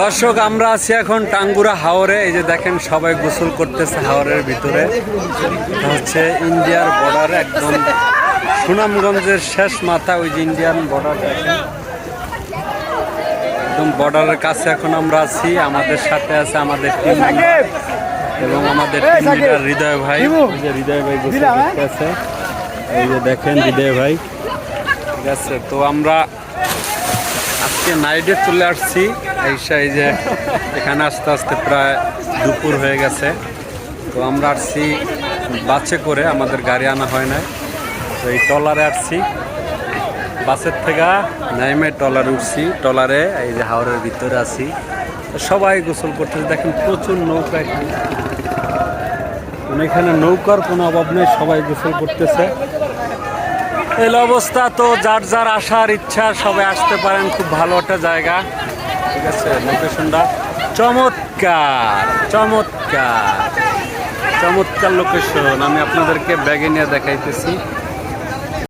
দর্শক আমরা আছি এখন টাঙ্গুরা হাওরে। এই যে দেখেন সবাই গোসল করতেছে হাওরের ভিতরে। হচ্ছে ইন্ডিয়ার বর্ডার একদম সুনামগঞ্জের শেষ মাথা ওই যে ইন্ডিয়ান বর্ডার দেখেন একদম বর্ডারের কাছে এখন আমরা আছি। আমাদের সাথে আছে আমাদের টিম এবং আমাদের টিম লিডার হৃদয় ভাই। যে হৃদয় ভাই গোসল করতেছে। এই যে দেখেন হৃদয় ভাই। ঠিক আছে তো আমরা আজকে নাইটে চলে আসছি। এইসা এই যে এখানে আস্তে আস্তে প্রায় দুপুর হয়ে গেছে। তো আমরা আসছি বাসে করে, আমাদের গাড়ি আনা হয় নাই। তো এই ট্রলারে আসছি। বাসের থেকে নাইমে ট্রলারে উঠছি। ট্রলারে এই যে হাওড়ের ভিতরে আছি। সবাই গোসল করতেছে। দেখেন প্রচুর নৌকা এখানে। এখানে নৌকার কোনো অভাব নেই, সবাই গোসল করতেছে। এই অবস্থা তো, যার যার আসার ইচ্ছা, সবাই আসতে পারেন। খুব ভালো একটা জায়গা। ঠিক আছে লোকেশনটা চমৎকার চমৎকার চমৎকার লোকেশন আমি আপনাদেরকে ব্যাগে নিয়ে দেখাইতেছি।